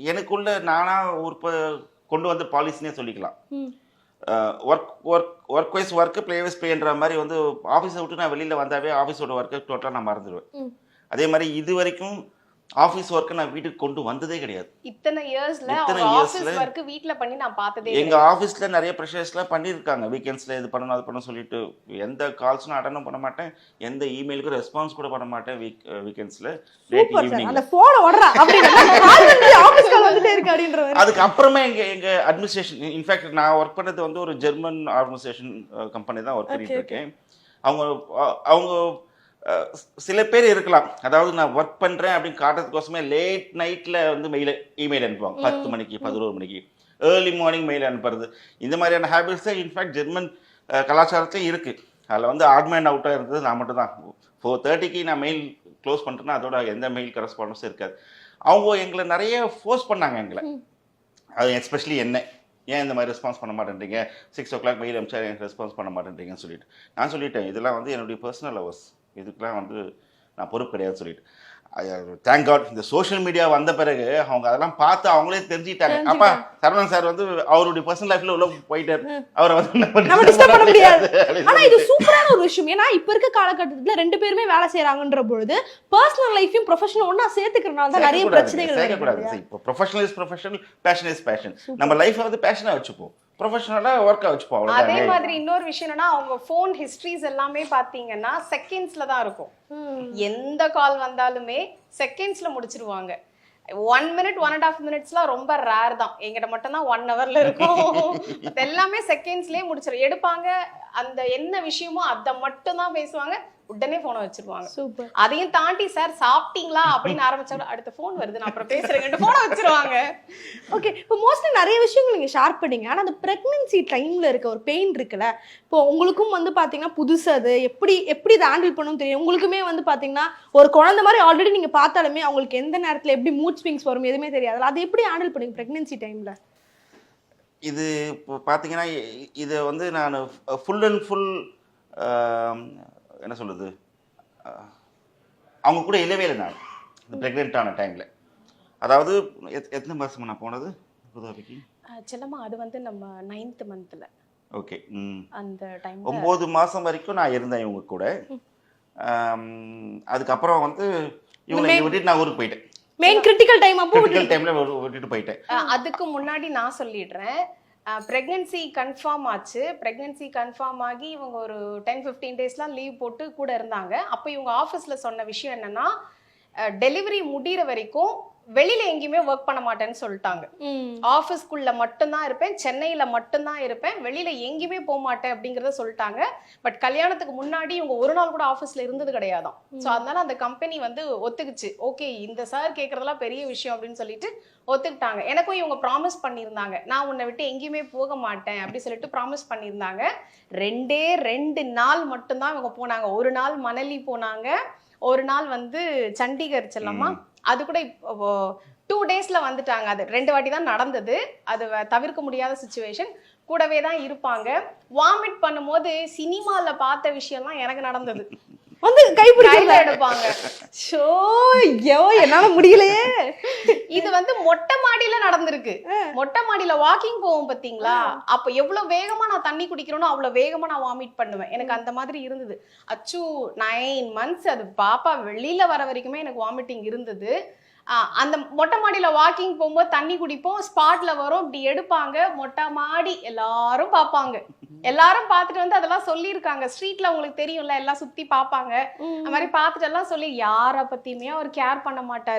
எனக்குள்ள நானா உற்ப கொண்டு வந்த பாலிசினே சொல்லிக்கலாம். Work work work wise work play wise ப்ளேன்ற மாதிரி வந்து ஆஃபீஸை விட்டு நான் வெளியில் வந்தாவே ஆஃபீஸோட ஒர்க்கை டோட்டலாக நான் மறந்துடுவேன். அதே மாதிரி இது வரைக்கும் ஆஃபீஸ் ஒர்க்கை நான் வீட்டுக்கு கொண்டு வந்ததே கிடையாது. இத்தனை இயர்ஸ்ல இத்தனை அவங்க yearsல- ஆபீஸ் ஒர்க் வீட்ல பண்ணி நான் பார்த்ததே எங்க ஆஃபீஸ்ல நிறைய ப்ரெஷர்ஸ்லாம் பண்ணியிருக்காங்க. வீக்கெண்ட்ஸ்ல இது பண்ணணும் அது பண்ணணும் சொல்லிட்டு எந்த கால்ஸும் அட்டனும் பண்ண மாட்டேன். எந்த இமெயிலுக்கும் ரெஸ்பான்ஸ் கூட பண்ண மாட்டேன் வீக் வீக்கெண்ட்ஸ்ல லேட் ஈவினிங் அந்த போன ஓடுறா. ஆபீஸ் கால் வந்துட்டே இருக்கு அப்படின்ற மாதிரி. அதுக்கு அப்புறமா எங்க எங்க அட்மினிஸ்ட்ரேஷன் இன்ஃபேக்ட் நான் ஒர்க் பண்ணது வந்து ஒரு ஜெர்மன் ஆர்கனைசேஷன் கம்பெனி தான் ஒர்க் பண்ணிட்டு இருக்கேன். அவங்க அவங்க சில பேர் இருக்கலாம். அதாவது நான் ஒர்க் பண்றேன் அப்படின்னு காட்டுறதுக்கோசமே லேட் நைட்ல வந்து மெயில் இமெயில் அனுப்புவாங்க. பத்து மணிக்கு பதினோரு மணிக்கு. ஏர்லி மார்னிங் மெயில் அனுப்புறது. இந்த மாதிரியான ஹேபிட்ஸே இன்ஃபேக்ட் ஜெர்மன் கலாச்சாரத்தையும் இருக்கு. அதில் வந்து ஆட்மேன் அவுட்டாக இருந்தது. நான் மட்டும் தான் ஃபோர் தேர்ட்டிக்கு நான் மெயில் க்ளோஸ் பண்ணிட்டேன்னா அதோட எந்த மெயில் கரஸ்பாண்டன்ஸும் இருக்காது. அவங்க எங்களை நிறைய ஃபோர்ஸ் பண்ணாங்க எங்களை. அது எஸ்பெஷலி என்ன? ஏன் இந்த மாதிரி ரெஸ்பான்ஸ் பண்ண மாட்டேன்றீங்க? சிக்ஸ் ஓ கிளாக் மெயில் அமிச்சா எனக்கு ரெஸ்பான்ஸ் பண்ண மாட்டேன்றீங்கன்னு சொல்லிட்டு. நான் சொல்லிட்டேன் இதெல்லாம் வந்து என்னுடைய பர்சனல் லவர்ஸ் இதுக்கெல்லாம் வந்து நான் பொறுப்பு கிடையாதுன்னு சொல்லிட்டு. தேங்க் காட் இந்த சோஷியல் மீடியா வந்த பிறகு அவங்க அதெல்லாம் பார்த்து அவங்களே தெரிஞ்சுக்கிட்டாங்க. அப்பா சரவணன் சார் வந்து அவருடைய பர்சனல் லைஃப்ல உள்ள போயிட்டார். அவரை வந்து முடியாது. ஆனா இது சூப்பரான ஒரு விஷயம். ஏன்னா இப்ப இருக்க காலகட்டத்துல ரெண்டு பேருமே வேலை செய்யறாங்கன்ற பொழுது பர்சனல் லைஃபையும் ப்ரொஃபஷனல் ஒண்ணா சேர்த்துக்கிறனால தான் நிறைய பிரச்சனைகள் சேர்க்கக்கூடாது. இப்போ professional is professional passion is passion நம்ம லைஃப்பை வந்து பேஷனாக வச்சுப்போம். ப்ரொஃபஷனலாக ஒர்க்காக வச்சுப்போம் அதே மாதிரி இன்னொரு விஷயம் என்னன்னா அவங்க ஃபோன் ஹிஸ்டரிஸ் எல்லாமே பாத்தீங்கன்னா செகண்ட்ஸ்ல தான் இருக்கும். ம். எந்த கால் வந்தாலுமே செகண்ட்ஸ்ல முடிச்சிருவாங்க. One minute one and half மினிட்ஸ்லாம் ரொம்ப ரேர் தான். எங்கிட்ட மட்டும் தான் ஒன் ஹவர்ல இருக்கும். எல்லாமே செகண்ட்ஸ்லயே முடிச்சிடும் எடுப்பாங்க. அந்த என்ன விஷயமோ அதை மட்டும் தான் பேசுவாங்க. உடனே போனை வச்சிருவாங்க. சூப்பர் அதையும் தாண்டி சார் சாப்பிட்டீங்களா? அப்படின்னு ஆரம்பிச்சாலும் அடுத்த ஃபோன் வருது நான் அப்புறம் பேசுறேன். போனை வச்சிருவாங்க. ஓகே இப்போ மோஸ்ட்லி நிறைய விஷயங்கள் நீங்க ஷேர் பண்ணீங்க. ஆனா அந்த பிரெக்னன்சி டைம்ல இருக்க ஒரு பெயின் இருக்குல்ல இப்போ உங்களுக்கும் வந்து பாத்தீங்கன்னா புதுசு அது எப்படி எப்படி இதை ஹேண்டில் பண்ணணும் தெரியும். உங்களுக்குமே வந்து பாத்தீங்கன்னா ஒரு குழந்தை மாதிரி ஆல்ரெடி நீங்க பார்த்தாலுமே அவங்களுக்கு எந்த நேரத்துல எப்படி மூட் ஸ்விங்ஸ் வரும் எதுவுமே தெரியாது. அதை எப்படி ஹேண்டில் பண்ணீங்க பிரெக்னன்சி டைம்ல இது இப்போ பார்த்தீங்கன்னா இதை வந்து நான் ஃபுல் அண்ட் ஃபுல் என்ன சொல்றது? அஹ், அவங்க கூட இல்லவே இல்லை நான். இந்த ப்ரெக்னென்ட் ஆன டைமில் அதாவது எத் எத்தனை மாதம் நான் போனது? புதாபிக்கு செல்லம்மா அது வந்து நம்ம நைன்த் மந்த்ல ஓகே அந்த டைம் ஒம்பது மாதம் வரைக்கும் நான் இருந்தேன் இவங்க கூட. அதுக்கப்புறம் வந்து இவங்களை விட்டுட்டு நான் ஊருக்கு போயிட்டேன். மெயின் கிரிட்டிக்கல் டைம் அப்போ கிரிட்டிக்கல் டைமில் விட்டுட்டு போயிட்டேன். அதுக்கு முன்னாடி நான் சொல்லிடுறேன். ப்ரெக்னென்சி கன்ஃபார்ம் ஆச்சு. ப்ரெக்னென்சி கன்ஃபார்ம் ஆகி இவங்க ஒரு டென் ஃபிஃப்டீன் டேஸ்லாம் லீவ் போட்டு கூட இருந்தாங்க. அப்போ இவங்க ஆஃபீஸில் சொன்ன விஷயம் என்னன்னா டெலிவரி முடிகிற வரைக்கும் வெளியில எங்கேயுமே ஒர்க் பண்ண மாட்டேன்னு சொல்லிட்டாங்க. ம். ஆஃபீஸ்க்குள்ள மட்டும்தான் இருப்பேன். சென்னையில மட்டும்தான் இருப்பேன். வெளியில எங்கேயுமே போக மாட்டேன் அப்படிங்கறத சொல்லிட்டாங்க. பட் கல்யாணத்துக்கு முன்னாடி இவங்க ஒரு நாள் கூட ஆஃபீஸ்ல இருந்தது கிடையாதாம். ஸோ அதனால அந்த கம்பெனி வந்து ஒத்துக்குச்சு. ஓகே இந்த சார் கேட்கறதெல்லாம் பெரிய விஷயம் அப்படின்னு சொல்லிட்டு ஒத்துக்கிட்டாங்க. எனக்கும் இவங்க ப்ராமிஸ் பண்ணியிருந்தாங்க. நான் உன்னை விட்டு எங்கேயுமே போக மாட்டேன் அப்படி சொல்லிட்டு ப்ராமிஸ் பண்ணியிருந்தாங்க. ரெண்டே ரெண்டு நாள் மட்டும்தான் இவங்க போனாங்க. ஒரு நாள் மணலி போனாங்க. ஒரு நாள் வந்து சண்டிகர் செல்லம்மா. அது கூட இப்போ டூ டேஸில் வந்துட்டாங்க. அது ரெண்டு வாட்டி தான் நடந்தது. அது தவிர்க்க முடியாத சுச்சுவேஷன் கூடவே தான் இருப்பாங்க. வாமிட் பண்ணும்போது சினிமாவில் பார்த்த விஷயம்லாம் எனக்கு நடந்தது. வந்து கை எடுப்பாங்க. ஷோ ஐயோ என்னால முடியலையே. இது வந்து மொட்டை மாடியில நடந்திருக்கு. மொட்டை மாடியில வாக்கிங் போவோம் பாத்தீங்களா? அப்ப எவ்வளவு வேகமா நான் தண்ணி குடிக்கிறேனோ அவ்வளவு வேகமா நான் வாமிட் பண்ணுவேன். எனக்கு அந்த மாதிரி இருந்தது. அச்சு நைன் மந்த்ஸ் அது பாப்பா வெளியில வர வரைக்குமே எனக்கு வாமிட்டிங் இருந்தது. அந்த மொட்டை மாடியில வாக்கிங் போகும்போது தண்ணி குடிப்போம். ஸ்பாட்ல வரும். இப்படி எடுப்பாங்க. மொட்டை மாடி எல்லாரும் பார்ப்பாங்க. எல்லாரும் பார்த்துட்டு வந்து அதெல்லாம் சொல்லியிருக்காங்க. ஸ்ட்ரீட்ல உங்களுக்கு தெரியும்ல எல்லாம் சுத்தி பார்ப்பாங்க. அந்த மாதிரி பார்த்துட்டு எல்லாம் சொல்லி யாரை பத்தியுமே அவர் கேர் பண்ண மாட்டாரு.